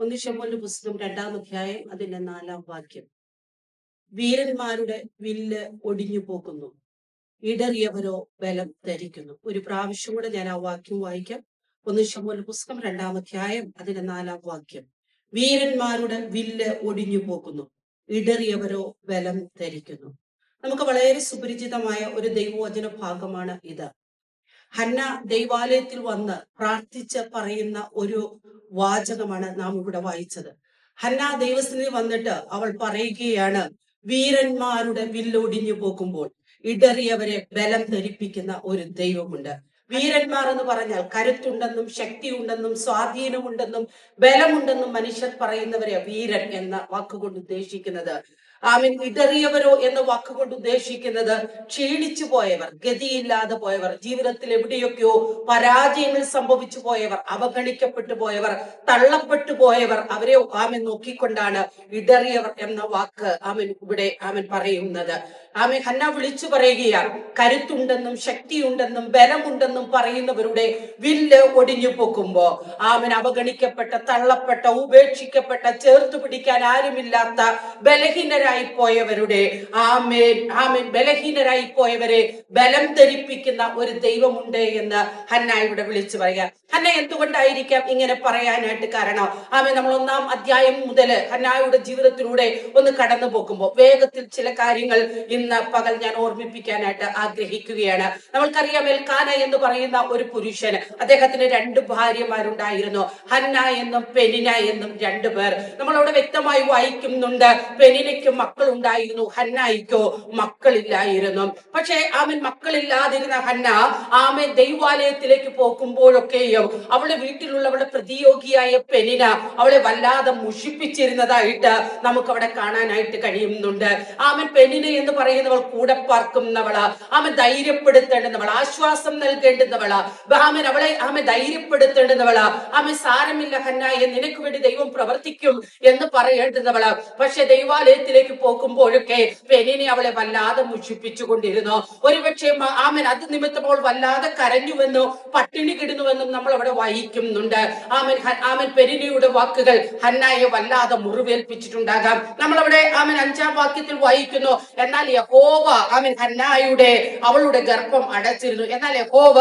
ഒന്ന് ശമോന്റെ പുസ്തകം രണ്ടാം അധ്യായം അതിന്റെ നാലാം വാക്യം. വീരന്മാരുടെ വില്ല് ഒടിഞ്ഞു പോകുന്നു. ഇടറിയവരോ ബലം ധരിക്കുന്നു. ഒരു പ്രാവശ്യം കൂടെ ഞാൻ ആ വാക്യം വായിക്കാം. ഒന്ന് ശമോന്റെ പുസ്തകം രണ്ടാം അധ്യായം അതിന്റെ നാലാം വാക്യം. വീരന്മാരുടെ വില്ല് ഒടിഞ്ഞു പോകുന്നു. ഇടറിയവരോ ബലം ധരിക്കുന്നു. നമുക്ക് വളരെ സുപരിചിതമായ ഒരു ദൈവവചന ഭാഗമാണ് ഇത്. ഹന്ന ദൈവാലയത്തിൽ വന്ന് പ്രാർത്ഥിച്ച് പറയുന്ന ഒരു വാചകമാണ് നാം ഇവിടെ വായിച്ചത്. ഹന്ന ദൈവസ്ഥിതി വന്നിട്ട് അവൾ പറയുകയാണ് വീരന്മാരുടെ വില്ലൊടിഞ്ഞു പോകുമ്പോൾ ഇടറിയവരെ ബലം ധരിപ്പിക്കുന്ന ഒരു ദൈവമുണ്ട്. വീരന്മാർ എന്ന് പറഞ്ഞാൽ കരുത്തുണ്ടെന്നും ശക്തിയുണ്ടെന്നും സ്വാധീനമുണ്ടെന്നും ബലമുണ്ടെന്നും മനുഷ്യർ പറയുന്നവരെ വീരൻ എന്ന വാക്കുകൊണ്ട് ഉദ്ദേശിക്കുന്നത്. ആമീൻ. ഇടറിയവരോ എന്ന വാക്കുകൊണ്ട് ഉദ്ദേശിക്കുന്നത് ക്ഷീണിച്ചു പോയവർ ഗതിയില്ലാതെ പോയവർ ജീവിതത്തിൽ എവിടെയൊക്കെയോ പരാജയങ്ങൾ സംഭവിച്ചു പോയവർ അവഗണിക്കപ്പെട്ടു പോയവർ തള്ളപ്പെട്ടു പോയവർ അവരെ ആമൻ നോക്കിക്കൊണ്ടാണ് ഇടറിയവർ എന്ന വാക്ക് ആമൻ ഇവിടെ ആമൻ പറയുന്നത്. ആമൻ ഹന്ന വിളിച്ചു പറയുകയാണ്. കരുത്തുണ്ടെന്നും ശക്തിയുണ്ടെന്നും ബലമുണ്ടെന്നും പറയുന്നവരുടെ വില്ല് ഒടിഞ്ഞു പൊക്കുമ്പോ ആമൻ അവഗണിക്കപ്പെട്ട തള്ളപ്പെട്ട ഉപേക്ഷിക്കപ്പെട്ട ചേർത്ത് പിടിക്കാൻ ആരുമില്ലാത്ത ബലഹീനരായി പോയവരുടെ ആമേൻ ആമേൻ ബലഹീനരായി പോയവരെ ബലം ധരിപ്പിക്കുന്ന ഒരു ദൈവമുണ്ട് എന്ന് ഹന്ന ഇവിടെ വിളിച്ചു പറയുക ഹന്ന എന്തുകൊണ്ടായിരിക്കാം ഇങ്ങനെ പറയാനായിട്ട് കാരണം? ആമേൻ നമ്മൾ ഒന്നാം അധ്യായം മുതൽ ഹന്നായുടെ ജീവിതത്തിലൂടെ ഒന്ന് കടന്നു പോകുമ്പോൾ വേഗത്തിൽ ചില കാര്യങ്ങൾ ഇന്ന് പകൽ ഞാൻ ഓർമ്മിപ്പിക്കാനായിട്ട് ആഗ്രഹിക്കുകയാണ്. നമ്മൾക്കറിയാം എൽക്കാന എന്ന് പറയുന്ന ഒരു പുരുഷന് അദ്ദേഹത്തിന് രണ്ട് ഭാര്യമാരുണ്ടായിരുന്നു. ഹന്ന എന്നും പെനിന എന്നും രണ്ടു പേർ. നമ്മളവിടെ വ്യക്തമായി വായിക്കുന്നുണ്ട് പെനിനയ്ക്ക് മക്കൾ ഉണ്ടായിരുന്നു ഹന്നായിക്കോ മക്കളില്ലായിരുന്നു. പക്ഷേ ആമൻ മക്കളില്ലാതിരുന്ന ഹന്ന ആമൻ ദൈവാലയത്തിലേക്ക് പോകുമ്പോഴൊക്കെയും അവളുടെ വീട്ടിലുള്ളവളുടെ പ്രതിയോഗിയായ പെനിന അവളെ വല്ലാതെ മുഷിപ്പിച്ചിരുന്നതായിട്ട് നമുക്ക് അവിടെ കാണാനായിട്ട് കഴിയുന്നുണ്ട്. ആമൻ പെനിന എന്ന് പറയുന്നവൾ കൂടെ പാർക്കുന്നവൾ. ആമൻ ധൈര്യപ്പെടുത്തേണ്ടുന്നവൾ ആശ്വാസം നൽകേണ്ടുന്നവൾ. ആമൻ അവളെ ആമ ധൈര്യപ്പെടുത്തേണ്ടുന്നവൾ. ആമ സാരമില്ല ഹന്നായ നിനക്ക് വേണ്ടി ദൈവം പ്രവർത്തിക്കും എന്ന് പറയേണ്ടുന്നവൾ. പക്ഷെ ദൈവാലയത്തിലേക്ക് പോകുമ്പോഴൊക്കെ പെനിനെ അവളെ വല്ലാതെ മുഷിപ്പിച്ചു കൊണ്ടിരുന്നു ഒരുപക്ഷെ ആമൻ അത് നിമിത്തം അവൾ വല്ലാതെ കരഞ്ഞുവെന്നോ പട്ടിണി കിടുന്നുവെന്നും നമ്മൾ അവിടെ വായിക്കുന്നുണ്ട്. ആമൻ ആമൻ പെരിനിയുടെ വാക്കുകൾ ഹന്നായെ വല്ലാതെ മുറിവേൽപ്പിച്ചിട്ടുണ്ടാകാം. നമ്മളവിടെ ആമൻ അഞ്ചാം വാക്യത്തിൽ വായിക്കുന്നു. എന്നാൽ യഹോവ ആമൻ ഹന്നായുടെ അവളുടെ ഗർഭം അടച്ചിരുന്നു. എന്നാൽ യഹോവ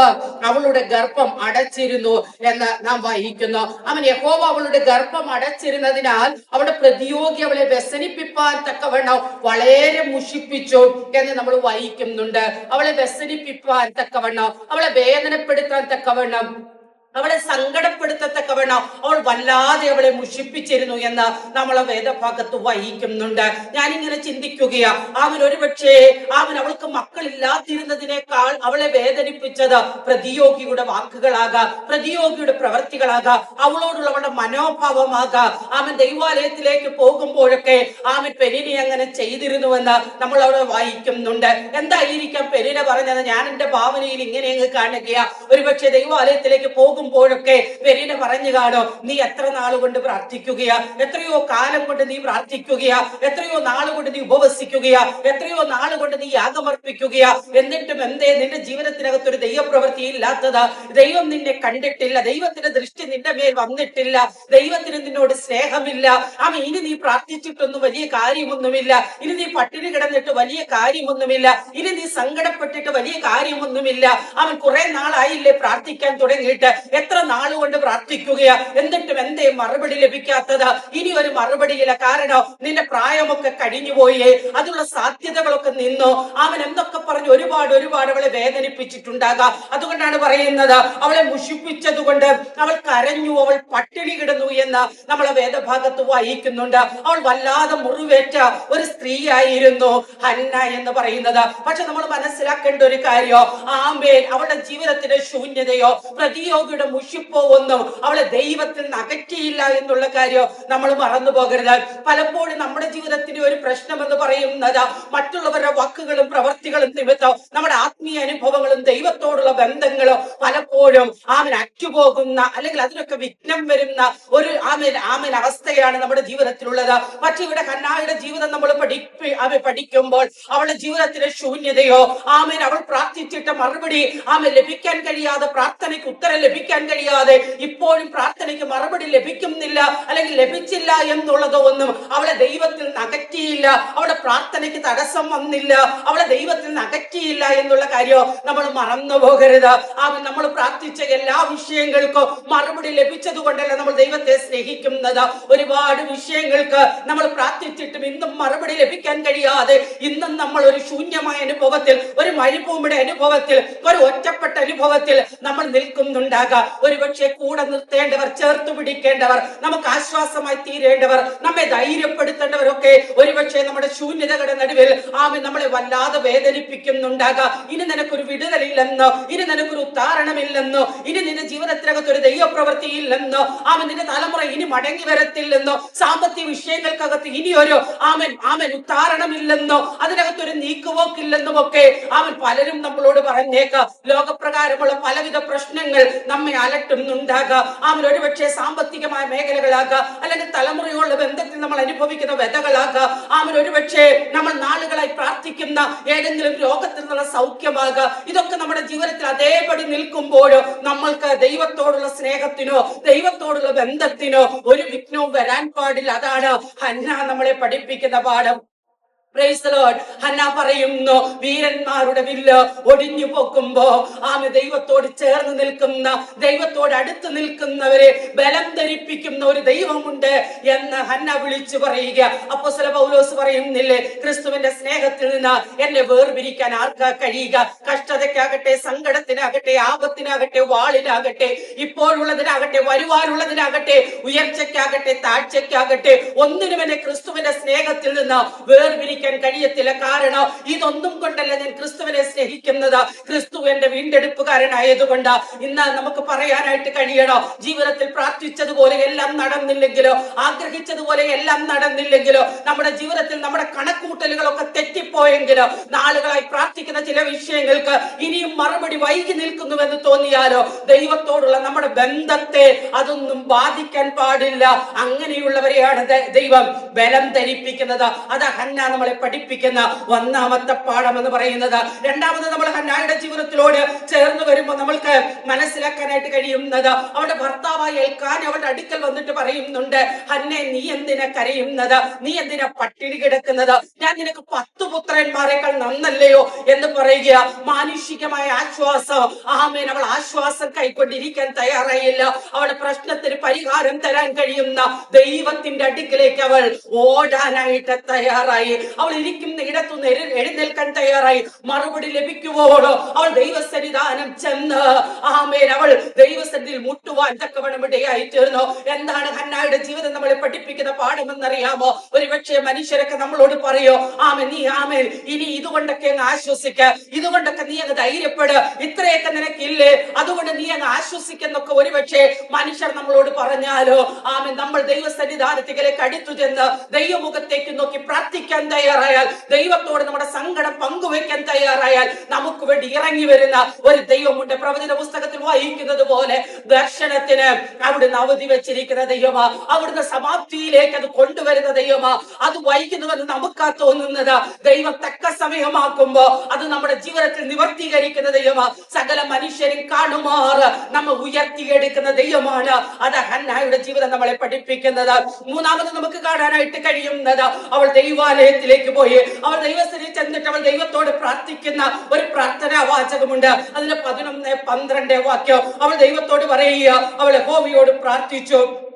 അവളുടെ ഗർഭം അടച്ചിരുന്നു എന്ന് നാം വഹിക്കുന്നു അവൻ യഹോവ അവളുടെ ഗർഭം അടച്ചിരുന്നതിനാൽ അവളുടെ പ്രതിയോഗി അവളെ വ്യസനിപ്പിപ്പാൻ തക്കവണ്ണം വളരെ മുഷിപ്പിച്ചു എന്ന് നമ്മൾ വഹിക്കുന്നുണ്ട് അവളെ വ്യസനിപ്പിപ്പാൻ തക്കവണ്ണം അവളെ വേദനപ്പെടുത്താൻ തക്കവണ്ണം അവളെ സങ്കടപ്പെടുത്തത്തക്കവണ്ണം അവൾ വല്ലാതെ അവളെ മുഷിപ്പിച്ചിരുന്നു എന്ന് നമ്മളെ വേദഭാഗത്ത് വഹിക്കുന്നുണ്ട്. ഞാനിങ്ങനെ ചിന്തിക്കുകയാ അവൻ ഒരുപക്ഷേ അവൻ അവൾക്ക് മക്കളില്ലാതിരുന്നതിനേക്കാൾ അവളെ വേദനിപ്പിച്ചത് പ്രതിയോഗിയുടെ വാക്കുകളാകാം പ്രതിയോഗിയുടെ പ്രവർത്തികളാകാം അവളോടുള്ള അവളുടെ മനോഭാവമാകാം. അവൻ ദൈവാലയത്തിലേക്ക് പോകുമ്പോഴൊക്കെ അവൻ പെരിനെ അങ്ങനെ ചെയ്തിരുന്നുവെന്ന് നമ്മൾ അവിടെ വായിക്കുന്നുണ്ട്. എന്തായിരിക്കാം പെരിനെ പറഞ്ഞത് ഞാൻ എന്റെ ഭാവനയിൽ ഇങ്ങനെ അങ്ങ് കാണുകയാ. ഒരുപക്ഷെ ദൈവാലയത്തിലേക്ക് പോകുമ്പോഴൊക്കെ പെരിന പറഞ്ഞു കാണോ? നീ എത്ര നാൾ കൊണ്ട് പ്രാർത്ഥിക്കുകയാ? എത്രയോ കാലം കൊണ്ട് നീ പ്രാർത്ഥിക്കുകയാ? എത്രയോ നാൾ കൊണ്ട് നീ ഉപവസിക്കുകയാ? എത്രയോ നാൾ കൊണ്ട് നീ യാഗമർപ്പിക്കുകയാ? എന്നിട്ടും എന്തേ നിന്റെ ജീവിതത്തിനകത്ത് ഒരു ദൈവപ്രവൃത്തി ഇല്ലാത്തത്? ദൈവം നിന്നെ കണ്ടിട്ടില്ല. ദൈവത്തിന്റെ ദൃഷ്ടി നിന്റെ മേൽ വന്നിട്ടില്ല. ദൈവത്തിന് നിന്നോട് സ്നേഹമില്ല. അവൻ ഇനി നീ പ്രാർത്ഥിച്ചിട്ടൊന്നും വലിയ കാര്യമൊന്നുമില്ല. ഇനി നീ പട്ടിണി കിടന്നിട്ട് വലിയ കാര്യമൊന്നുമില്ല. ഇനി നീ സങ്കടപ്പെട്ടിട്ട് വലിയ കാര്യമൊന്നുമില്ല. അവൻ കുറെ നാളായില്ലേ പ്രാർത്ഥിക്കാൻ തുടങ്ങിയിട്ട്. എത്ര നാളുകൊണ്ട് പ്രാർത്ഥിക്കുകയാ? എന്നിട്ടും എന്തേ മറുപടി ലഭിക്കാത്തത്? ഇനി ഒരു മറുപടിയില്ല. കാരണം നിന്റെ പ്രായമൊക്കെ കഴിഞ്ഞു പോയേ. അതിനുള്ള സാധ്യതകളൊക്കെ നിന്നോ? അവൻ എന്തൊക്കെ പറഞ്ഞു? ഒരുപാട് ഒരുപാട് അവളെ വേദനിപ്പിച്ചിട്ടുണ്ടാകാം. അതുകൊണ്ടാണ് പറയുന്നത് അവളെ മുഷിപ്പിച്ചത് കൊണ്ട് അവൾ കരഞ്ഞു അവൾ പട്ടിണി കിടന്നു എന്ന് നമ്മളെ വേദഭാഗത്ത് വായിക്കുന്നുണ്ട്. അവൾ വല്ലാതെ മുറിവേറ്റ ഒരു സ്ത്രീയായിരുന്നു ഹന്ന എന്ന് പറയുന്നത്. പക്ഷെ നമ്മൾ മനസ്സിലാക്കേണ്ട ഒരു കാര്യം ആമേൻ അവളുടെ ജീവിതത്തിന്റെ ശൂന്യതയോ പ്രതിയോഗിയുടെ മുഷിപ്പോ ഒന്നും അവളെ ദൈവത്തിൽ നിന്ന് അകറ്റിയില്ല എന്നുള്ള കാര്യം നമ്മൾ മറന്നു പോകരുത്. പലപ്പോഴും നമ്മുടെ ജീവിതത്തിന്റെ ഒരു പ്രശ്നം എന്ന് പറയുന്നത് മറ്റുള്ളവരുടെ വാക്കുകളും പ്രവൃത്തികളും നിമിത്തം നമ്മുടെ ആത്മീയ അനുഭവങ്ങളും ദൈവത്തോടുള്ള ബന്ധങ്ങളും പലപ്പോഴും ആമൻ അറ്റുപോകുന്ന അല്ലെങ്കിൽ അതിനൊക്കെ വിഘ്നം വരുന്ന ഒരു ആമൻ ആമൻ അവസ്ഥയാണ് നമ്മുടെ ജീവിതത്തിലുള്ളത്. പക്ഷെ ഇവിടെ കന്നായുടെ ജീവിതം നമ്മൾ പഠിപ്പി അവ പഠിക്കുമ്പോൾ അവളുടെ ജീവിതത്തിലെ ശൂന്യതയോ ആമൻ അവൾ പ്രാർത്ഥിച്ചിട്ട് മറുപടി ആമൻ ലഭിക്കാൻ കഴിയാതെ പ്രാർത്ഥനയ്ക്ക് ഉത്തരം ലഭിക്കാൻ ലഭിക്കാൻ കഴിയാതെ ഇപ്പോഴും പ്രാർത്ഥനയ്ക്ക് മറുപടി ലഭിക്കുന്നില്ല അല്ലെങ്കിൽ ലഭിച്ചില്ല എന്നുള്ളതോ ഒന്നും അവളെ ദൈവത്തിൽ അകറ്റിയില്ല അവളുടെ പ്രാർത്ഥനയ്ക്ക് തടസ്സം വന്നില്ല. അവളെ ദൈവത്തിൽ അകറ്റിയില്ല എന്നുള്ള കാര്യം നമ്മൾ മറന്നു പോകരുത്. അവൻ നമ്മൾ പ്രാർത്ഥിച്ച എല്ലാ വിഷയങ്ങൾക്കും മറുപടി ലഭിച്ചത് കൊണ്ടല്ല നമ്മൾ ദൈവത്തെ സ്നേഹിക്കുന്നത്. ഒരുപാട് വിഷയങ്ങൾക്ക് നമ്മൾ പ്രാർത്ഥിച്ചിട്ടും ഇന്നും മറുപടി ലഭിക്കാൻ കഴിയാതെ ഇന്നും നമ്മൾ ഒരു ശൂന്യമായ അനുഭവത്തിൽ ഒരു മരുഭൂമിയുടെ അനുഭവത്തിൽ ഒരു ഒറ്റപ്പെട്ട അനുഭവത്തിൽ നമ്മൾ നിൽക്കുന്നുണ്ടാകാം. ഒരുപക്ഷെ കൂടെ നിർത്തേണ്ടവർ ചേർത്ത് പിടിക്കേണ്ടവർ നമുക്ക് ആശ്വാസമായി തീരേണ്ടവർ നമ്മെ ധൈര്യപ്പെടുത്തേണ്ടവരൊക്കെ ഒരുപക്ഷെ നമ്മുടെ ശൂന്യതകളുടെ നടുവിൽ ആമി നമ്മളെ വല്ലാതെ വേദനിപ്പിക്കുന്നുണ്ടാകാം. ഇനി നിനക്കൊരു വിടുതലില്ലെന്നോ ഇനി നിനക്കൊരു ഉത്താരണമില്ലെന്നോ ഇനി നിന്റെ ജീവിതത്തിനകത്ത് ഒരു ദൈവപ്രവൃത്തിയില്ലെന്നോ ആമൻ നിന്റെ തലമുറ ഇനി മടങ്ങി വരത്തില്ലെന്നോ സാമ്പത്തിക വിഷയങ്ങൾക്കകത്ത് ഇനി ഒരു ആമൻ ആമൻ ഉത്താരണമില്ലെന്നോ അതിനകത്ത് ഒരു നീക്കുപോക്കില്ലെന്നും ഒക്കെ അവൻ പലരും നമ്മളോട് പറഞ്ഞേക്കാം. ലോകപ്രകാരമുള്ള പലവിധ പ്രശ്നങ്ങൾ നമ്മെ അലട്ടുന്നുണ്ടാകാം. അവൻ ഒരുപക്ഷെ സാമ്പത്തികമായ മേഖലകളാകാം അല്ലെങ്കിൽ തലമുറയുള്ള ബന്ധത്തിൽ നമ്മൾ അനുഭവിക്കുന്ന വ്യതകളാകാം. അവൻ ഒരുപക്ഷെ നമ്മൾ നാളുകളായി പ്രാർത്ഥിക്കുന്ന ഏതെങ്കിലും രോഗത്തിൽ നിന്നുള്ള സൗഖ്യമാകാം. ഇതൊക്കെ നമ്മുടെ ജീവിതത്തിൽ അതേപടി നിൽക്കുമ്പോഴോ നമ്മൾക്ക് ദൈവത്തോടുള്ള സ്നേഹത്തിനോ ദൈവത്തോടുള്ള ബന്ധത്തിനോ ഒരു വിഘ്നവും വരാൻ പാടില്ല. അതാണ് ഹന്ന നമ്മളെ പഠിപ്പിക്കുന്ന പാഠം. ഹന്ന പറയുന്നു വീരന്മാരുടെ വില്ല് ഒടിഞ്ഞു പോക്കുമ്പോ ആമ ദൈവത്തോട് ചേർന്ന് നിൽക്കുന്ന ദൈവത്തോട് അടുത്ത് നിൽക്കുന്നവരെ ബലം ധരിപ്പിക്കുന്ന ഒരു ദൈവമുണ്ട് എന്ന് ഹന്ന വിളിച്ചു പറയുക. അപ്പൊ ചില പൗലോസ് പറയുന്നില്ലേ ക്രിസ്തുവിന്റെ സ്നേഹത്തിൽ നിന്ന് എന്നെ വേർപിരിക്കാൻ ആർക്കാ കഴിയുക? കഷ്ടതയ്ക്കാകട്ടെ സങ്കടത്തിനാകട്ടെ ആപത്തിനാകട്ടെ വാളിനാകട്ടെ ഇപ്പോഴുള്ളതിനാകട്ടെ വരുവാനുള്ളതിനാകട്ടെ ഉയർച്ചയ്ക്കാകട്ടെ താഴ്ചയ്ക്കാകട്ടെ ഒന്നിനും എന്നെ ക്രിസ്തുവിന്റെ സ്നേഹത്തിൽ നിന്ന് വേർപിരിക്കാൻ കഴിയത്തില്ല. കാരണം ഇതൊന്നും കൊണ്ടല്ല ഞാൻ ക്രിസ്തുവിനെ സ്നേഹിക്കുന്നത്. ക്രിസ്തു എന്റെ വീണ്ടെടുപ്പുകാരനായതുകൊണ്ട് ഇന്ന് നമുക്ക് പറയാനായിട്ട് കഴിയണോ? ജീവിതത്തിൽ പ്രാർത്ഥിച്ചതുപോലെ എല്ലാം നടന്നില്ലെങ്കിലോ? ആഗ്രഹിച്ചതുപോലെ എല്ലാം നടന്നില്ലെങ്കിലോ? നമ്മുടെ ജീവിതത്തിൽ നമ്മുടെ കണക്കൂട്ടലുകളൊക്കെ തെറ്റിപ്പോയെങ്കിലോ? നാളുകളായി പ്രാർത്ഥിക്കുന്ന ചില വിഷയങ്ങൾക്ക് ഇനിയും മറുപടി വൈകി നിൽക്കുന്നുവെന്ന് തോന്നിയാലോ? ദൈവത്തോടുള്ള നമ്മുടെ ബന്ധത്തെ അതൊന്നും ബാധിക്കാൻ പാടില്ല. അങ്ങനെയുള്ളവരെയാണ് ദൈവം ബലം ധരിപ്പിക്കുന്നത്. അത് ഹന്ന നമ്മളെ പഠിപ്പിക്കുന്ന ഒന്നാമത്തെ പാഠം എന്ന് പറയുന്നത് രണ്ടാമത് നമ്മൾ ഹന്നായുടെ ജീവിതത്തിലോട് ചേർന്ന് വരുമ്പോൾ നമ്മൾക്ക് മനസ്സിലാക്കാനായിട്ട് കഴിയുന്നത് അവളുടെ ഭർത്താവായ ഏൽക്കാൻ അവളുടെ അടുക്കൽ വന്നിട്ട് പറയുന്നുണ്ട് ഹന്നെ നീ എന്തിനാ കരയുന്നത്? നീ എന്തിനാ പട്ടിണി കിടക്കുന്നത്? ഞാൻ നിനക്ക് പത്ത് പുത്രന്മാരെക്കാൾ നന്നല്ലയോ? എന്ന് പറയുക. മാനുഷികമായ ആശ്വാസം. ആമേൻ. അവൾ ആശ്വാസം കൈക്കൊണ്ടിരിക്കാൻ തയ്യാറായില്ല. അവളുടെ പ്രശ്നത്തിന് പരിഹാരം തരാൻ കഴിയുന്ന ദൈവത്തിന്റെ അടുക്കിലേക്ക് അവൾ ഓടാനായിട്ട് തയ്യാറായി. അവൾ ഇരിക്കുന്ന ഇടത്തുനിന്ന് എഴു- എഴുന്നേൽക്കാൻ തയ്യാറായി. മറുപടി ലഭിക്കുമ്പോഴോ അവൾ ദൈവസന്നിധാനം ചെന്ന് ആമേൻ അവൾ ദൈവസന്നിധിയിൽ മുട്ടുവാൻ തക്കവണ്ണം ഇടയായി തീർന്നു എന്താണ് ഹന്നായുടെ ജീവിതം നമ്മളെ പഠിപ്പിക്കുന്ന പാഠമെന്നറിയാമോ? ഒരുപക്ഷെ മനുഷ്യരൊക്കെ നമ്മളോട് പറയോ ആമേൻ നീ ആമേൻ ഇനി ഇതുകൊണ്ടൊക്കെ അങ്ങ് ആശ്വസിക്ക. ഇതുകൊണ്ടൊക്കെ നീ അങ്ങ് ധൈര്യപ്പെട്. ഇത്രയൊക്കെ നിനക്കില്ലേ? അതുകൊണ്ട് നീ അങ്ങ് ആശ്വസിക്കുന്നൊക്കെ ഒരുപക്ഷെ മനുഷ്യർ നമ്മളോട് പറഞ്ഞാലോ ആമേൻ നമ്മൾ ദൈവസന്നിധാനത്തിലേക്ക് അടുത്തു ചെന്ന് ദൈവമുഖത്തേക്ക് നോക്കി പ്രാർത്ഥിക്കാൻ തയ്യാറായാൽ ദൈവത്തോട് നമ്മുടെ സങ്കടം പങ്കുവെക്കാൻ തയ്യാറായാൽ നമുക്ക് വേണ്ടി ഇറങ്ങി വരുന്ന ഒരു ദൈവമുണ്ട്. പ്രവചന പുസ്തകത്തിൽ വായിക്കുന്നത് പോലെ ദർശനത്തിന് അവിടുന്ന് അവധി വെച്ചിരിക്കുന്ന ദൈവമാ അവിടുന്ന് സമാപ്തിയിലേക്ക് അത് കൊണ്ടുവരുന്ന ദൈവമാ അത് വൈകുന്നുവെന്ന് നമുക്കാ തോന്നുന്നത്. ദൈവം തക്ക സമയമാക്കുമ്പോ അത് നമ്മുടെ ജീവിതത്തിൽ നിവർത്തീകരിക്കുന്ന ദൈവമാ സകല മനുഷ്യരും കാണുമാറ് നമ്മ ഉയർത്തിയെടുക്കുന്ന ദൈവമാണ്. അത് ഹന്നായുടെ ജീവിതം നമ്മളെ പഠിപ്പിക്കുന്നത്. മൂന്നാമത് നമുക്ക് കാണാനായിട്ട് കഴിയുന്നത് അവൾ ദൈവാലയത്തിലേക്ക് പോയി. അവർ ദൈവസ്ഥിതി ചെന്നിട്ട് അവൾ ദൈവത്തോട് പ്രാർത്ഥിക്കുന്ന ഒരു പ്രാർത്ഥനാ വാചകമുണ്ട്. അതിന്റെ പതിനൊന്ന് പന്ത്രണ്ട് വാക്യം അവൾ ദൈവത്തോട് പറയുക. അവൾ ഹോമിയോട് പ്രാർത്ഥിച്ചു.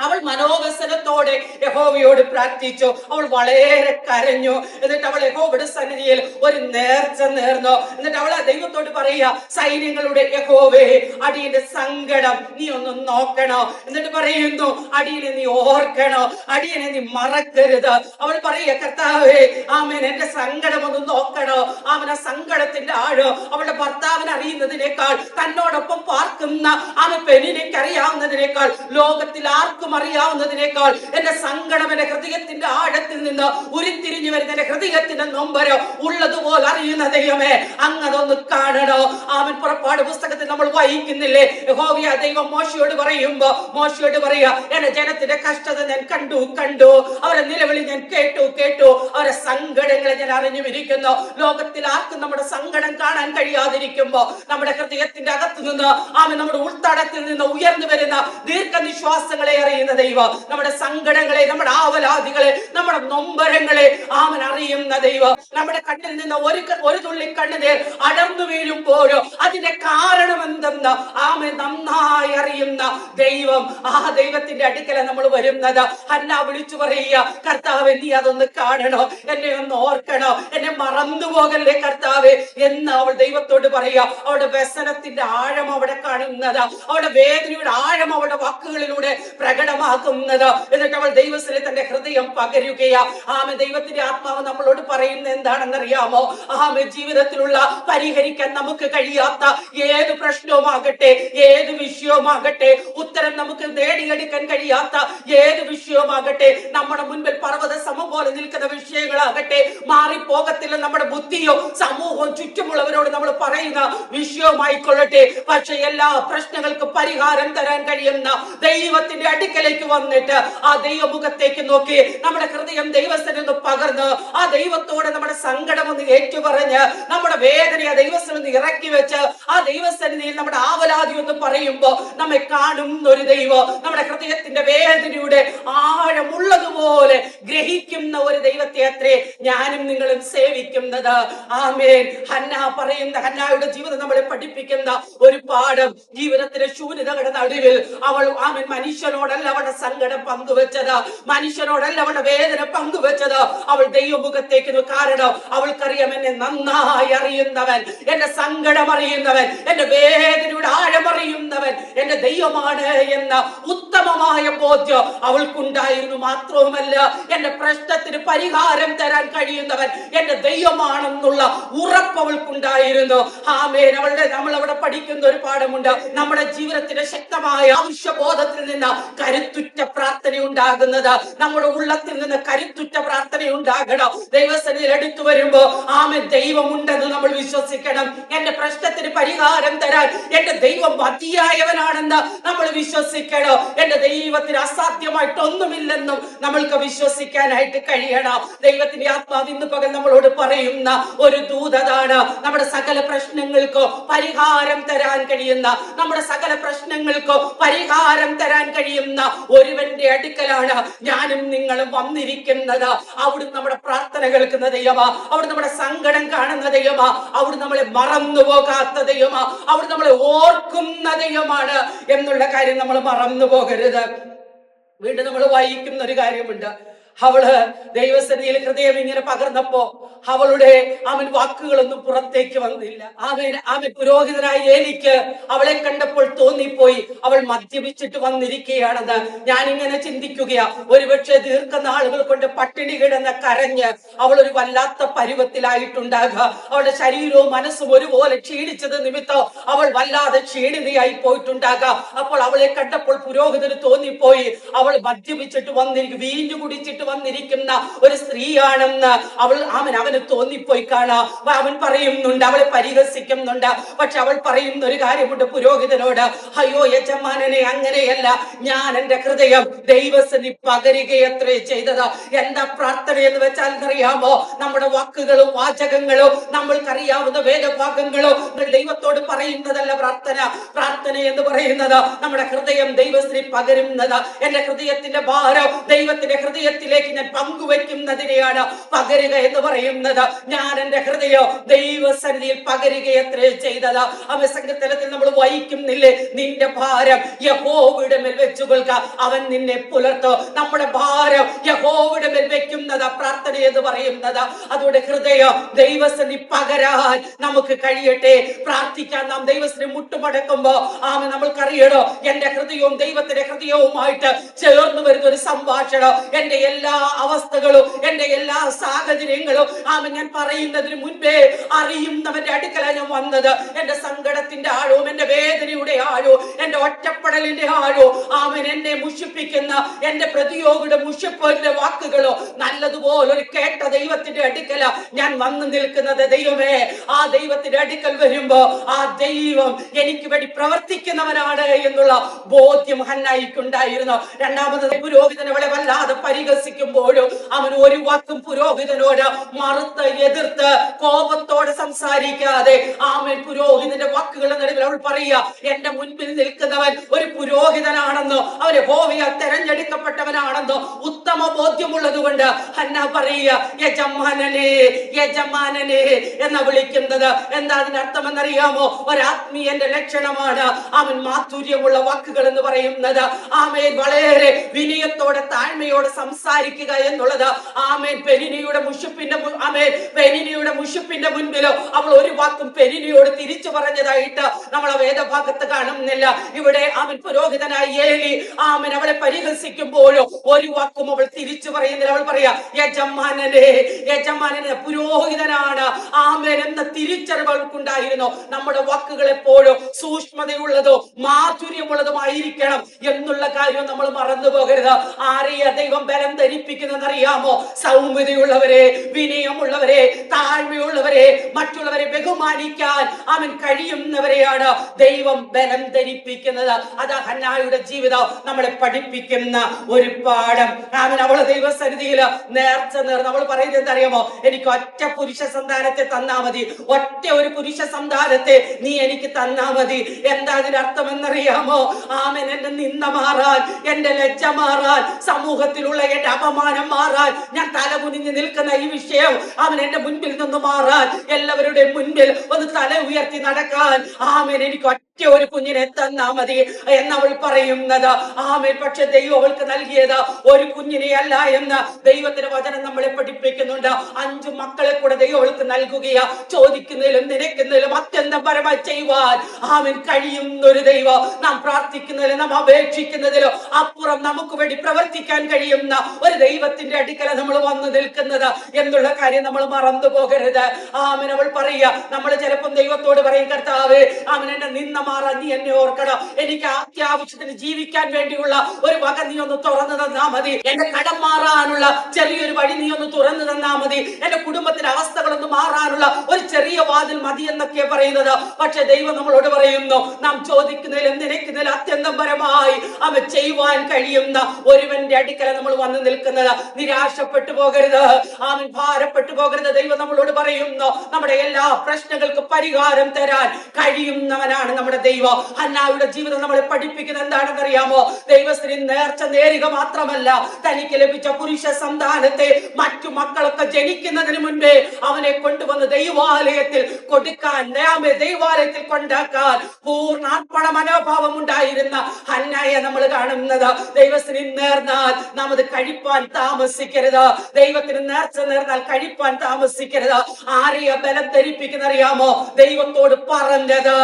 അവൾ മനോവസനത്തോടെ യഹോവയോട് പ്രാർത്ഥിച്ചു. അവൾ വളരെ കരഞ്ഞു. എന്നിട്ട് അവൾ യഹോവയുടെ സന്നിധിയിൽ ഒരു നേർച്ച നേർന്നു. എന്നിട്ട് അവൾ ആ ദൈവത്തോട് പറയുക സൈന്യങ്ങളുടെ യഹോവേ അടിയന്റെ സങ്കടം നീ ഒന്ന് നോക്കണോ? എന്നിട്ട് പറയുന്നു അടിയനെ നീ ഓർക്കണോ? അടിയനെ നീ മറക്കരുത്. അവൾ പറയുക കർത്താവേ ആമേൻ എന്റെ സങ്കടം ഒന്ന് നോക്കണോ? അവൻ ആ സങ്കടത്തിന്റെ ആഴോ അവളുടെ ഭർത്താവിനെ അറിയുന്നതിനേക്കാൾ തന്നോടൊപ്പം പാർക്കുന്ന ആമ പെണ്ണിനേക്ക് അറിയാവുന്നതിനേക്കാൾ ലോകത്തിൽ ആർക്കും ആർക്കും അറിയാവുന്നതിനേക്കാൾ എന്റെ സങ്കടം എന്റെ ഹൃദയത്തിന്റെ ആഴത്തിൽ നിന്ന് ഉരുത്തിരിഞ്ഞു വരുന്ന എന്റെ ഹൃദയത്തിന്റെ നൊമ്പരോ ഉള്ളതുപോലെ അറിയുന്ന ദൈവമേ അങ്ങതൊന്ന് കാണണോ? അവൻ പുറപ്പാട് പുസ്തകത്തിൽ നമ്മൾ വായിക്കുന്നില്ലേ? യഹോവിയ ദൈവം മോശയോട് പറയുമ്പോ മോശയോട് പറയുക എന്റെ ജനത്തിന്റെ കഷ്ടത ഞാൻ കണ്ടു കണ്ടു. അവരെ നിലവിളി ഞാൻ കേട്ടു കേട്ടു. അവരെ സങ്കടങ്ങളെ ഞാൻ അറിഞ്ഞുമിരിക്കുന്നു ലോകത്തിൽ ആർക്കും നമ്മുടെ സങ്കടം കാണാൻ കഴിയാതിരിക്കുമ്പോ നമ്മുടെ ഹൃദയത്തിന്റെ അകത്ത് നിന്ന് ആമ നമ്മുടെ ഉൾത്തടത്തിൽ നിന്ന് ഉയർന്നു വരുന്ന ദീർഘനിശ്വാസങ്ങളെ അറിയുന്ന ദൈവം. നമ്മുടെ സങ്കടങ്ങളെ നമ്മുടെ ആവലാദികളെ നമ്മുടെ നൊമ്പരങ്ങളെ ആമൻ അറിയുന്ന ദൈവം. നമ്മുടെ കണ്ണിൽ നിന്ന് ഒരു ഒരു തുള്ളി കണ്ണുനീർ അടർന്നു വീഴുമ്പോഴോ അതിന്റെ കാരണം എന്തെന്ന് ആമൻ നന്നായി അറിയുന്ന ദൈവം. ആ ദൈവത്തിന്റെ അടുക്കല നമ്മൾ വരുന്നത്. അല്ല വിളിച്ചു പറയുക കർത്താവ് നീ അതൊന്ന് കാണണോ? എന്നെ ഒന്ന് ഓർക്കണോ? എന്നെ മറന്നു പോകല്ലേ കർത്താവ്? എന്ന് അവൾ ദൈവത്തോട് പറയുക. അവളുടെ വ്യസനത്തിന്റെ ആഴം അവിടെ കാണുന്നത്. അവളുടെ വേദനയുടെ ആഴം അവളുടെ വാക്കുകളിലൂടെ പ്രകടമാക്കുന്നത് എന്നിട്ട് അവൾ ദൈവസ്ഥലെ തന്റെ ഹൃദയം പകരുകയാ. ആമെ ദൈവത്തിന്റെ ആത്മാവ് നമ്മളോട് പറയുന്നത് എന്താണെന്നറിയാമോ? ആമെ ജീവിതത്തിലുള്ള പരിഹരിക്കാൻ നമുക്ക് കഴിയാത്ത ഏത് പ്രശ്നവുമാകട്ടെ ഏത് വിഷയവുമാകട്ടെ ഉത്തരം നമുക്ക് നേടിയെടുക്കാൻ കഴിയാത്ത ഏത് വിഷയവുമാകട്ടെ നമ്മുടെ മുൻപിൽ പർവത സമം പോലെ നിൽക്കുന്ന വിഷയങ്ങളാകട്ടെ മാറിപ്പോകത്തില്ല നമ്മുടെ ബുദ്ധിയോ സമൂഹവും ചുറ്റുമുള്ളവരോട് നമ്മൾ പറയുന്ന വിഷയവുമായിക്കൊള്ളട്ടെ. പക്ഷെ എല്ലാ പ്രശ്നങ്ങൾക്കും പരിഹാരം തരാൻ കഴിയുന്ന ദൈവത്തിന്റെ അടുക്കലേക്ക് വന്നിട്ട് ആ ദൈവമുഖത്തേക്ക് നോക്കി നമ്മുടെ ഹൃദയം ദൈവസ്ഥനിൽ നിന്ന് പകർന്ന് ആ ദൈവത്തോടെ നമ്മുടെ സങ്കടം ഒന്ന് ഏറ്റുപറഞ്ഞ് നമ്മുടെ വേദന ആ ദൈവസ്ഥനിൽ നിന്ന് ഇറക്കി വെച്ച് ആ ദൈവസന്നിധിയിൽ നമ്മുടെ ആവലാതി ഒന്ന് പറയുമ്പോ നമ്മെ കാണുന്ന ഒരു ദൈവം നമ്മുടെ ഹൃദയത്തിന്റെ വേദനയുടെ ആഴമുള്ളതുപോലെ ഗ്രഹിക്കുന്ന ഒരു ദൈവത്തെ അത്രേ ഞാനും നിങ്ങളും സേവിക്കുന്നത്. ആമേൻ. ഹന്ന പറയുന്ന ഹന്നായുടെ ജീവിതം നമ്മളെ പഠിപ്പിക്കുന്ന ഒരു പാഠം ജീവിതത്തിലെ ശൂന്യതകളുടെ നടുവിൽ അവൾ ആമേൻ മനുഷ്യനോടല്ല അവളുടെ സങ്കടം പങ്കുവെച്ചത്. മനുഷ്യനോടല്ല അവളുടെ വേദന പങ്കുവെച്ചത്. അവൾ ദൈവമുഖത്തേക്ക് കാരണം അവൾക്കറിയാം എന്നെ നന്നായി അറിയുന്നവൻ എന്റെ സങ്കടം അറിയുന്നവൻ എന്റെ വേദനയുടെ ആഴമറിയുന്നവൻ എന്റെ ദൈവമാണ് എന്ന ഉത്തമമായ ബോധ്യം അവൾക്കുണ്ടായിരുന്നു മാത്രവുമല്ല. എന്റെ പ്രശ്നത്തിന് പരിഹാരം തരാൻ കഴിയുന്നവൻ എന്റെ ദൈവമാണെന്നുള്ള ഉറപ്പ് അവൾക്കുണ്ടായിരുന്നു. ആമേൻ. അവളുടെ നമ്മൾ അവിടെ പഠിക്കുന്ന ഒരു പാഠമുണ്ട്. നമ്മുടെ ജീവിതത്തിന്റെ ശക്തമായ ആവശ്യബോധത്തിൽ നിന്ന് കരുത്തുറ്റ പ്രാർത്ഥന ഉണ്ടാകുന്നത്. നമ്മുടെ ഉള്ളത്തിൽ നിന്ന് കരുത്തുറ്റ പ്രാർത്ഥന ഉണ്ടാകണം. ദൈവസനിൽ എടുത്തു വരുമ്പോ ആമേ ദൈവമുണ്ടെന്ന് നമ്മൾ വിശ്വസിക്കണം. എന്റെ പ്രശ്നത്തിന് പരിഹാരം തരാൻ എന്റെ ദൈവം മതിയായവനാണെന്ന് നമ്മൾ വിശ്വസിക്കണം. എന്റെ ദൈവത്തിന് അസാധ്യമായിട്ടൊന്നുമില്ലെന്നും നമ്മൾക്ക് വിശ്വസിക്കാനായിട്ട് കഴിയണം. ദൈവത്തിന്റെ ആത്മാവ് ഇന്ന് പകൽ നമ്മളോട് പറയുന്ന ഒരു ദൂതതാണ്. നമ്മുടെ സകല പ്രശ്നങ്ങൾക്കോ പരിഹാരം തരാൻ കഴിയുന്ന നമ്മുടെ സകല പ്രശ്നങ്ങൾക്കോ പരിഹാരം തരാൻ കഴിയുന്ന ഒരുവന്റെ അടുക്കലാണ് ഞാനും നിങ്ങളും വന്നിരിക്കുന്നത്. അവിടുന്ന് നമ്മുടെ പ്രാർത്ഥന കേൾക്കുന്ന ദൈവമാ അവിടെ നമ്മുടെ സങ്കടം കാണുന്ന ദൈവമാ അവിടെ നമ്മളെ മറന്നു പോകാത്ത ദൈവമാ അവിടെ നമ്മളെ ഓർക്കുന്ന ദൈവമാണ് എന്നുള്ള കാര്യം നമ്മൾ മറന്നു പോകരുത്. വീണ്ടും നമ്മൾ വായിക്കുന്ന ഒരു കാര്യമുണ്ട്. അവൾ ദൈവസന്നിധിയിൽ ഹൃദയം ഇങ്ങനെ പകർന്നപ്പോ അവളുടെ അവൻ വാക്കുകളൊന്നും പുറത്തേക്ക് വന്നില്ല. അവൻ അവൻ പുരോഹിതനായ ഏലിക്ക് അവളെ കണ്ടപ്പോൾ തോന്നിപ്പോയി. അവൾ മദ്യപിച്ചിട്ട് വന്നിരിക്കുകയാണെന്ന് ഞാൻ ഇങ്ങനെ ചിന്തിക്കുകയാ. ഒരുപക്ഷെ ദീർഘനാളുകൾ കൊണ്ട് പട്ടിണി കിടന്ന് കരഞ്ഞ് അവൾ ഒരു വല്ലാത്ത പരുവത്തിലായിട്ടുണ്ടാകുക അവളുടെ ശരീരവും മനസ്സും ഒരുപോലെ ക്ഷീണിച്ചത് നിമിത്തം അവൾ വല്ലാതെ ക്ഷീണിതയായി പോയിട്ടുണ്ടാകുക അപ്പോൾ അവളെ കണ്ടപ്പോൾ പുരോഹിതന് തോന്നിപ്പോയി. അവൾ മദ്യപിച്ചിട്ട് വന്നിരിക്കും വീഞ്ഞു കുടിച്ചിട്ട് വന്നിരിക്കുന്ന ഒരു സ്ത്രീയാണെന്ന് അവൾ അവൻ അവന് തോന്നിപ്പോയി കാണാ. അവൻ പറയുന്നുണ്ട് അവളെ പരിഹസിക്കുന്നുണ്ട്. പക്ഷെ അവൾ പറയുന്ന ഒരു കാര്യമുണ്ട് പുരോഹിതനോട്. അയ്യോ യജമാനനെ അങ്ങനെയല്ല. ഞാൻ എന്റെ ഹൃദയം ദൈവസനി പകരുകയത്രേ ചെയ്തത്. എന്താ പ്രാർത്ഥന എന്ന് വെച്ചാൽ അറിയാമോ? നമ്മുടെ വാക്കുകളും വാചകങ്ങളും നമ്മൾക്കറിയാവുന്ന വേദഭാഗങ്ങളും ദൈവത്തോട് പറയുന്നതല്ല പ്രാർത്ഥന. പ്രാർത്ഥന എന്ന് പറയുന്നത് നമ്മുടെ ഹൃദയം ദൈവശ്രീ പകരുന്നത്. എന്റെ ഹൃദയത്തിന്റെ ഭാരം ദൈവത്തിന്റെ ഹൃദയത്തിലേക്ക് ഞാൻ പങ്കുവയ്ക്കുന്നതിനെയാണ് പകരുക എന്ന് പറയുന്നത്. ഞാൻ എന്റെ ഹൃദയം ദൈവസന്നിധിയിൽ പകരുകയത്രേ ചെയ്തത്. അവ സങ്കീർത്തനത്തിൽ നമ്മൾ വഹിക്കുന്നില്ലേ നിന്റെ ഭാരം യഹോവിടെ മേൽ വെച്ചുകൊള്ളുക. അവൻ നിന്നെ പുലർത്തോ. നമ്മുടെ ഭാരം യഹോവിടെ മേൽ വെക്കുന്നത് പ്രാർത്ഥന എന്ന് പറയുന്നത്. അതുകൊണ്ട് ഹൃദയം ദൈവസന്നി പകരാൻ നമുക്ക് കഴിയട്ടെ. പ്രാർത്ഥിക്കാൻ നാം ദൈവസ്ഥനെ മുട്ടുമടക്കുമ്പോ ആമ നമ്മൾക്കറിയണോ? എന്റെ ഹൃദയവും ദൈവത്തിന്റെ ഹൃദയവുമായിട്ട് ചേർന്ന് വരുന്ന ഒരു സംഭാഷണം. എന്റെ എല്ലാ എല്ലാ അവസ്ഥകളും എന്റെ എല്ലാ സാഹചര്യങ്ങളും. ആമൻ ഞാൻ പറയുന്നതിന് മുൻപേ അറിയുന്നവന്റെ അടുക്കല ഞാൻ വന്നത്. എന്റെ സങ്കടത്തിന്റെ ആഴവും എന്റെ വേദനയുടെ ആഴവും എന്റെ ഒറ്റപ്പെടലിന്റെ ആഴവും. ആമൻ എന്നെ മുഷിപ്പിക്കുന്ന എന്റെ പ്രതിയോഗിയുടെ മുഷിപ്പോരുടെ വാക്കുകളോ നല്ലതുപോലെ ഒരു കേട്ട ദൈവത്തിന്റെ അടുക്കല ഞാൻ വന്നു നിൽക്കുന്നത്. ദൈവമേ ആ ദൈവത്തിന്റെ അടുക്കൽ വരുമ്പോ ആ ദൈവം എനിക്ക് വേണ്ടി പ്രവർത്തിക്കുന്നവനാണ് എന്നുള്ള ബോധ്യം ഹന്നായിക്കുണ്ടായിരുന്നു. രണ്ടാമത് പുരോഹിതനെ അവളെ വല്ലാതെ പരിഹസിക്കുമ്പോഴും അവൻ ഒരു വാക്കും പുരോഹിതനോട് മറുത്ത് എതിർത്ത് കോപത്തോടെ സംസാരിക്കാതെ ആമൻ പുരോഹിതന്റെ വാക്കുകളുടെ നടുവിൽ അവൾ പറയുക എന്റെ മുൻപിൽ നിൽക്കുന്നവൻ ഒരു പുരോഹിതനാണെന്നോ അവന് ഹോവിയ തെരഞ്ഞെടുക്കപ്പെട്ടവനാണെന്നോ ഉത്തമ ബോധ്യമുള്ളത് കൊണ്ട് ഹന്ന പറയുക യജമാനനെ യജമാനനെ എന്ന വിളിക്കുന്നത്. എന്താ അതിനർത്ഥം എന്നറിയാമോ ഒരാത്മീയന്റെ ലക്ഷണമാണ് അവൻ മാധുര്യമുള്ള വാക്കുകൾ എന്ന് പറയുന്നത്. ആമേൻ വളരെ വിനയത്തോടെ താഴ്മയോടെ സംസാരിക്കുക എന്നുള്ളത് ആമേൻ. പെരിനിയുടെ മുഷിപ്പിന്റെ ആമേൻ. പെരിനിയുടെ മുഷിപ്പിന്റെ മുൻപിലോ അവൾ ഒരു വാക്കും പെരിനിയോട് തിരിച്ചു പറഞ്ഞതായിട്ട് നമ്മൾ വേദഭാഗത്ത് കാണുന്നില്ല. ഇവിടെ അവൻ പുരോഹിതനായി ഏലി ആമൻ അവളെ പരിഹസിക്കുമ്പോഴോ ഒരു വാക്കും അവൾ തിരിച്ചു പറയുന്നില്ല. അവൾ പറയാ യജമാനനെ യജമാനനെ പുരോഹിതനാണ്. ആമേൻ എന്ന തിരിച്ചറിവ് അവൾക്കുണ്ടായിരുന്നു നമ്മുടെ വാക്കുകൾ എപ്പോഴും സൂക്ഷ്മതയുള്ളതോ മാധുര്യമുള്ളതുമായിരിക്കണം എന്നുള്ള കാര്യം നമ്മൾ മറന്നു പോകരുത് ആരെയ ദൈവം ബലം ധരിപ്പിക്കുന്നതെന്നറിയാമോ? സൗമ്യതയുള്ളവരെ വിനയമുള്ളവരെ താഴ്മയുള്ളവരെ മറ്റുള്ളവരെ ബഹുമാനിക്കാൻ അവൻ കഴിയുന്നവരെയാണ് ദൈവം ബലം ധരിപ്പിക്കുന്നത്. അത് ഹന്നായുടെ ജീവിതം നമ്മളെ പഠിപ്പിക്കുന്ന ഒരു പാഠം. അവൻ അവളെ ദൈവസന്നിധിയിൽ നേർച്ച നേർന്ന് അവൾ പറയുന്നത് എന്തറിയാമോ എനിക്ക് ഒറ്റ പുരുഷ സന്താനത്തെ തന്നാ മതി. ഒറ്റ ഒരു പുരുഷ സന്താനത്തെ നീ എനിക്ക് തന്നാ മതി. എന്താ അതിന്റെ അർത്ഥം എന്നറിയാമോ ആമൻ എന്റെ നിന്ന മാറാൻ എന്റെ ലജ്ജ മാറാൻ സമൂഹത്തിലുള്ള എന്റെ അപമാനം മാറാൻ ഞാൻ തലകുനിഞ്ഞ് നിൽക്കുന്ന ഈ വിഷയം അവൻ എന്റെ മുൻപിൽ നിന്ന് മാറാൻ എല്ലാവരുടെയും മുൻപിൽ ഒന്ന് തല ഉയർത്തി നടക്കാൻ. ആമേൻ. എനിക്ക് ഒരു കുഞ്ഞിനെ തന്നാ മതി എന്നവൾ പറയുന്നത്. ആമേ പക്ഷെ ദൈവം അവൾക്ക് നൽകിയത് ഒരു കുഞ്ഞിനെ അല്ല എന്ന് ദൈവത്തിന്റെ വചനം നമ്മളെ പഠിപ്പിക്കുന്നുണ്ട്. അഞ്ചു മക്കളെ കൂടെ ദൈവം അവൾക്ക് നൽകുകയാ. ചോദിക്കുന്നതിലും നിനക്കുന്നതിലും അത്യന്തം പരമായി ചെയ്യുവാൻ ആമൻ കഴിയുന്ന ഒരു ദൈവം. നാം പ്രാർത്ഥിക്കുന്നതിലും നാം അപേക്ഷിക്കുന്നതിലും അപ്പുറം നമുക്ക് വേണ്ടി പ്രവർത്തിക്കാൻ കഴിയുന്ന ഒരു ദൈവത്തിന്റെ അടുക്കല നമ്മൾ വന്നു നിൽക്കുന്നത് എന്നുള്ള കാര്യം നമ്മൾ മറന്നു പോകരുത് ആമൻ. അവൾ പറയുക നമ്മൾ ചിലപ്പം ദൈവത്തോട് പറയും കർത്താവ് എന്നെ നിന്ന മാറാൻ നീ എന്നെ ഓർക്കണം? എനിക്ക് അത്യാവശ്യത്തിന് ജീവിക്കാൻ വേണ്ടിയുള്ള ഒരു വക നീ ഒന്ന് തുറന്നു തന്നാ മതി. എന്റെ കടം മാറാനുള്ള ചെറിയൊരു വഴി നീ ഒന്ന് തുറന്നു തന്നാ മതി. എന്റെ കുടുംബത്തിന്റെ അവസ്ഥകളൊന്ന് മാറാനുള്ള ഒരു ചെറിയ വാതിൽ മതി എന്നൊക്കെ പറയുന്നത്. പക്ഷെ ദൈവം നമ്മളോട് പറയുന്നു നാം ചോദിക്കുന്നതിലും നിനയ്ക്കുന്നതിൽ അത്യന്തം പരമായി അവ ചെയ്യുവാൻ കഴിയുന്ന ഒരുവന്റെ അടുക്കല നമ്മൾ വന്നു നിൽക്കുന്നത്. നിരാശപ്പെട്ടു പോകരുത്. അവൻ ഭാരപ്പെട്ടു പോകരുത്. ദൈവം നമ്മളോട് പറയുന്നു നമ്മുടെ എല്ലാ പ്രശ്നങ്ങൾക്കും പരിഹാരം തരാൻ കഴിയുന്നവനാണ് നമ്മുടെ ദൈവം ഹന്നായുടെ ജീവിതം നമ്മളെ പഠിപ്പിക്കുന്നത് എന്താണെന്ന് അറിയാമോ? ദൈവശ്രീ നേർച്ച നേരുക മാത്രമല്ല തനിക്ക് ലഭിച്ച പുരുഷ സന്താനത്തെ മറ്റു മക്കളൊക്കെ ജനിക്കുന്നതിന് മുൻപേ അവനെ കൊണ്ടുവന്ന് ദൈവാലയത്തിൽ കൊടുക്കാൻ ദയാമേ ദൈവാലയത്തിൽ കൊണ്ടാക്കാൻ പൂർണാർപ്പണ മനോഭാവം ഉണ്ടായിരുന്ന ഹന്നായെ നമ്മൾ കാണുന്നത്. ദൈവശ്രീ നേർന്നാൽ നാം അത് കഴിപ്പാൻ താമസിക്കരുത്. ദൈവത്തിന് നേർച്ച നേർന്നാൽ കഴിപ്പാൻ താമസിക്കരുത്. ആരെയ ബലം ധരിപ്പിക്കുന്നറിയാമോ ദൈവത്തോട് പറഞ്ഞത്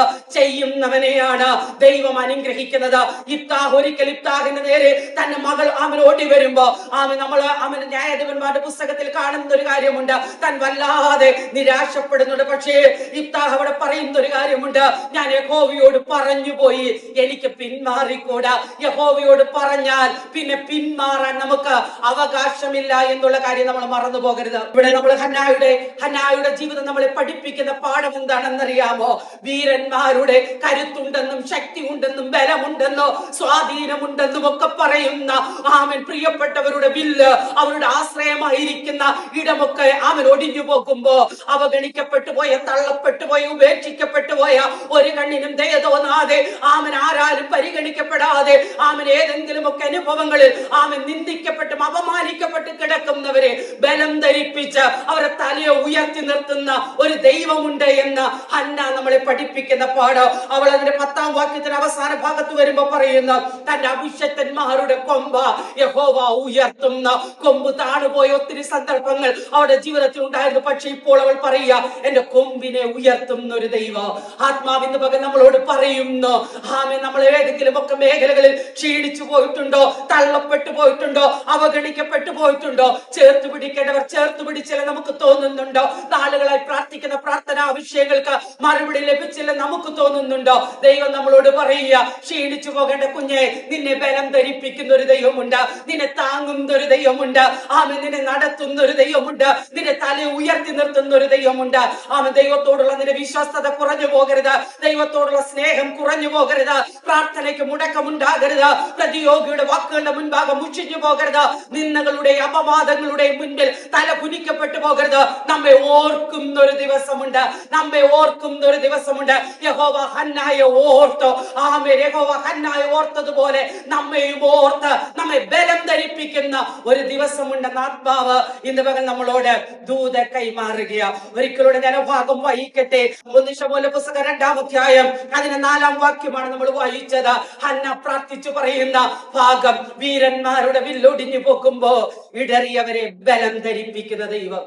ചെയ്യുന്നവനെയാണ് ദൈവം അനുഗ്രഹിക്കുന്നത്. ഇത്താഹ് ഒരിക്കൽ ഇത്താഹിന്റെ നേരെ തന്റെ മകൾ അവൻ ഓടി വരുമ്പോ അവൻ നമ്മൾ അവൻ ന്യായാധിപന്മാരുടെ പുസ്തകത്തിൽ കാണുന്ന ഒരു കാര്യമുണ്ട്. തൻ വല്ലാതെ നിരാശപ്പെടുന്നുണ്ട്. പക്ഷേ ഇത്താഹ് അവിടെ പറയുന്ന ഒരു കാര്യമുണ്ട്. ഞാൻ യഹോവയോട് പറഞ്ഞു പോയി എനിക്ക് പിന്മാറിക്കൂടാ. യഹോവയോട് പറഞ്ഞാൽ പിന്നെ പിന്മാറാൻ നമുക്ക് അവകാശമില്ല എന്നുള്ള കാര്യം നമ്മൾ മറന്നു പോകരുത്. ഇവിടെ നമ്മൾ ഹന്നായുടെ ഹന്നായുടെ ജീവിതം നമ്മളെ പഠിപ്പിക്കുന്ന പാഠം എന്താണെന്നറിയാമോ? വീരന്മാരുടെ കരുത്തുണ്ടെന്നും ശക്തി ഉണ്ടെന്നും ബലമുണ്ടെന്നോ സ്വാധീനമുണ്ടെന്നും ഒക്കെ പറയുന്ന ആമൻ പ്രിയപ്പെട്ടവരുടെ വില്ല് അവരുടെ ആശ്രയമായിരിക്കുന്ന ഇടമൊക്കെ അവൻ ഒടിഞ്ഞു പോകുമ്പോ അവഗണിക്കപ്പെട്ടു പോയ തള്ളപ്പെട്ടു പോയ ഉപേക്ഷിക്കപ്പെട്ടു പോയ ഒരു കണ്ണിനും ദയ തോന്നാതെ ആമൻ ആരാലും പരിഗണിക്കപ്പെടാതെ ആമൻ ഏതെങ്കിലും ഒക്കെ അനുഭവങ്ങളിൽ ആമൻ നിന്ദിക്കപ്പെട്ടും അപമാനിക്കപ്പെട്ട് കിടക്കുന്നവരെ ബലം ധരിപ്പിച്ച് അവരെ തലയെ ഉയർത്തി നിർത്തുന്ന ഒരു ദൈവമുണ്ട് എന്ന് ഹന്ന നമ്മളെ പഠിപ്പിക്കുന്ന പാഠം അവൾ അതിന്റെ പത്താം വാക്യത്തിന് അവസാന ഭാഗത്ത് വരുമ്പോ പറയുന്ന തന്റെ അഭിഷക്തന്മാരുടെ കൊമ്പ യഹോവ ഉയർത്തുന്ന കൊമ്പ് താണുപോയ ഒത്തിരി സന്ദർഭങ്ങൾ അവളുടെ ജീവിതത്തിൽ ഉണ്ടായിരുന്നു. പക്ഷെ ഇപ്പോൾ അവൾ പറയുക എന്റെ കൊമ്പിനെ ഉയർത്തുന്ന ഒരു ദൈവം ആത്മാവിന്ന് പകൻ നമ്മളോട് പറയുന്നു ആമേ നമ്മൾ ഏതെങ്കിലും ഒക്കെ മേഖലകളിൽ ക്ഷീണിച്ചു പോയിട്ടുണ്ടോ തള്ളപ്പെട്ടു പോയിട്ടുണ്ടോ അവഗണിക്കപ്പെട്ടു പോയിട്ടുണ്ടോ ചേർത്ത് പിടിക്കേണ്ടവർ ചേർത്ത് പിടിച്ചില്ല നമുക്ക് തോന്നുന്നുണ്ടോ? നാളുകളായി പ്രാർത്ഥിക്കുന്ന പ്രാർത്ഥനാ വിഷയങ്ങൾക്ക് മറുപടി ലഭിച്ചില്ല നമുക്ക് തോന്നുന്നുണ്ടോ? ദൈവം നമ്മളോട് പറയുക ക്ഷീണിച്ചു പോകേണ്ട കുഞ്ഞെ നിന്നെ ബലം ധരിപ്പിക്കുന്ന ഒരു ദൈവമുണ്ട്. നിന്നെ താങ്ങുന്ന ഒരു ദൈവമുണ്ട്. ആമൻ നിന്നെ നടത്തുന്ന ഒരു ദൈവമുണ്ട്. നിന്റെ തല ഉയർത്തി നിർത്തുന്ന ഒരു ദൈവമുണ്ട്. ആമൻ ദൈവത്തോടുള്ള നിന്റെ വിശ്വസ്തത കുറഞ്ഞു പോകരുത്. ദൈവത്തോടുള്ള സ്നേഹം കുറഞ്ഞു പോകരുത്. പ്രാർത്ഥനയ്ക്ക് മുടക്കമുണ്ടാകരുത്. പ്രതിയോഗിയുടെ വാക്കുകളുടെ മുൻഭാഗം മുഷിഞ്ഞു പോകരുത്. നിന്നകളുടെ അപവാദങ്ങളുടെ മുൻപിൽ തല കുനിക്കപ്പെട്ടു പോകരുത്. നമ്മെ ഓർക്കുന്ന ഒരു ദിവസമുണ്ട്. നമ്മെ ഓർക്കുന്ന ഒരു ദിവസമുണ്ട്. യഹോവ ഹന്നായ ഓർത്ത്. ആമേ യഹോവ ഹന്നായ ഓർത്തതുപോലെ നമ്മയും ഓർത്ത് നമ്മെ ബലം ധരിപ്പിക്കുന്ന ഒരു ദിവസമുണ്ടെന്ന് ആത്മാവ് ഇന്ന് പകൽ നമ്മളോട് ദൂത കൈമാറുക ഒരിക്കലൂടെ ഞാൻ വഹിക്കട്ടെ ഭാഗം വായിക്കട്ടെ. ഒന്ന് ശമൂല പുസ്തകം രണ്ടാം അധ്യായം അതിന് നാലാം വാക്യമാണ് നമ്മൾ വായിച്ചത്. ഹന്ന പ്രാർത്ഥിച്ചു പറയുന്ന ഭാഗം വീരന്മാരുടെ വില്ലൊടിഞ്ഞു പോകുമ്പോ ഇടറിയവരെ ബലം ധരിപ്പിക്കുന്ന ദൈവം.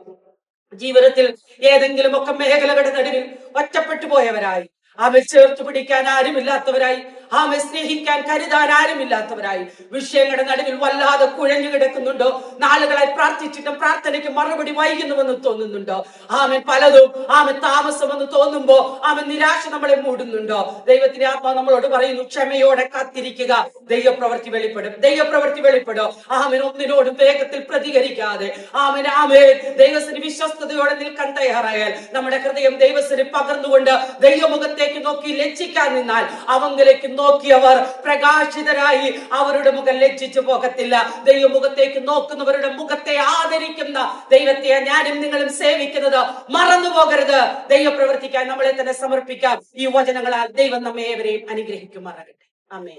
ജീവിതത്തിൽ ഏതെങ്കിലും ഒക്കെ മേഖലകളുടെ നടുവിൽ ഒറ്റപ്പെട്ടു പോയവരായി. ആമെ ചേർത്ത് പിടിക്കാൻ ആരുമില്ലാത്തവരായി ആമെ സ്നേഹിക്കാൻ കരുതാൻ ആരുമില്ലാത്തവരായി. വിഷയങ്ങളുടെ നടുവിൽ വല്ലാതെ കുഴഞ്ഞു കിടക്കുന്നുണ്ടോ? നാളുകളായി പ്രാർത്ഥിച്ചിട്ടും പ്രാർത്ഥനയ്ക്ക് മറുപടി വൈകുന്നുവെന്ന് തോന്നുന്നുണ്ടോ? ആമൻ പലതും ആമൻ താമസമെന്ന് തോന്നുമ്പോ ആമൻ നിരാശ നമ്മളെ മൂടുന്നുണ്ടോ? ദൈവത്തിന്റെ ആത്മാ നമ്മളോട് പറയുന്നു ക്ഷമയോടെ കാത്തിരിക്കുക. ദൈവപ്രവൃത്തി വെളിപ്പെടും. ദൈവപ്രവൃത്തി വെളിപ്പെടും. ആമൻ ഒന്നിനോട് വേഗത്തിൽ പ്രതികരിക്കാതെ. ആമൻ ആമേൻ. ദൈവത്തിന് വിശ്വസ്തയോടെ നിൽക്കാൻ തയ്യാറായാൽ നമ്മുടെ ഹൃദയം ദൈവത്തിന് പകർന്നുകൊണ്ട് ദൈവമുഖത്തേക്ക് നോക്കി ലജ്ജിക്കാൻ നിന്നാൽ അവങ്കിലേക്ക് നോക്കിയവർ പ്രകാശിതരായി അവരുടെ മുഖം ലജ്ജിച്ചു പോകത്തില്ല. ദൈവമുഖത്തേക്ക് നോക്കുന്നവരുടെ മുഖത്തെ ആദരിക്കുന്ന ദൈവത്തെ ഞാനും നിങ്ങളും സേവിക്കുന്നത്. മറന്നു പോകരുത്. ദൈവ പ്രവർത്തിക്കാൻ നമ്മളെ തന്നെ സമർപ്പിക്കാം ഈ വചനങ്ങളാൽ ദൈവം നമ്മെ ഏവരെയും അനുഗ്രഹിക്കുമാറാകട്ടെ. അമ്മേ